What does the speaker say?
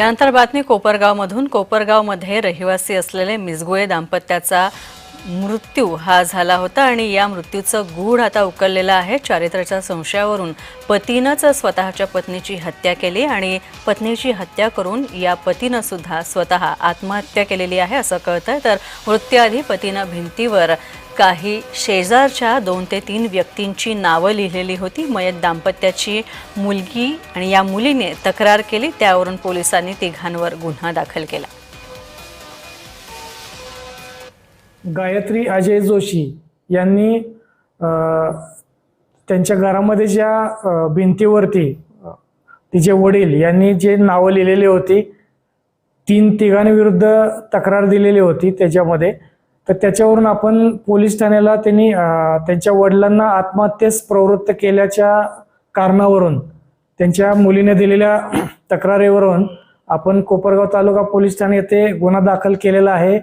यानंतर बातमी कोपरगावमधून. कोपरगावमध्ये रहिवासी असलेले मिसगुळे दाम्पत्याचा मृत्यू हा झाला होता आणि या मृत्यूचं गूढ आता उकललेलं आहे. चारित्र्याच्या संशयावरून पतीनंच स्वतःच्या पत्नीची हत्या केली आणि पत्नीची हत्या करून या पतीनं सुद्धा स्वतः आत्महत्या केलेली आहे असं कळतंय. तर मृत्यूआधी पतीनं भिंतीवर काही शेजारच्या दोन ते तीन व्यक्तींची नावं लिहिलेली होती. मयत दाम्पत्याची मुलगी आणि या मुलीने तक्रार केली. त्यावरून पोलिसांनी तिघांवर गुन्हा दाखल केला. गायत्री अजय जोशी यांनी त्यांच्या घरामध्ये ज्या भिंतीवरती तिचे वडील यांनी जे नावं लिहिलेली होती तीन तिघांविरुद्ध तक्रार दिलेली होती त्याच्यामध्ये तर त्याच्यावरून आपण पोलीस ठाण्याला त्यांनी त्यांच्या वडिलांना आत्महत्येस प्रवृत्त केल्याच्या कारणावरून त्यांच्या मुलीने दिलेल्या तक्रारीवरून आपण कोपरगाव तालुका पोलीस ठाणे येथे गुन्हा दाखल केलेला आहे.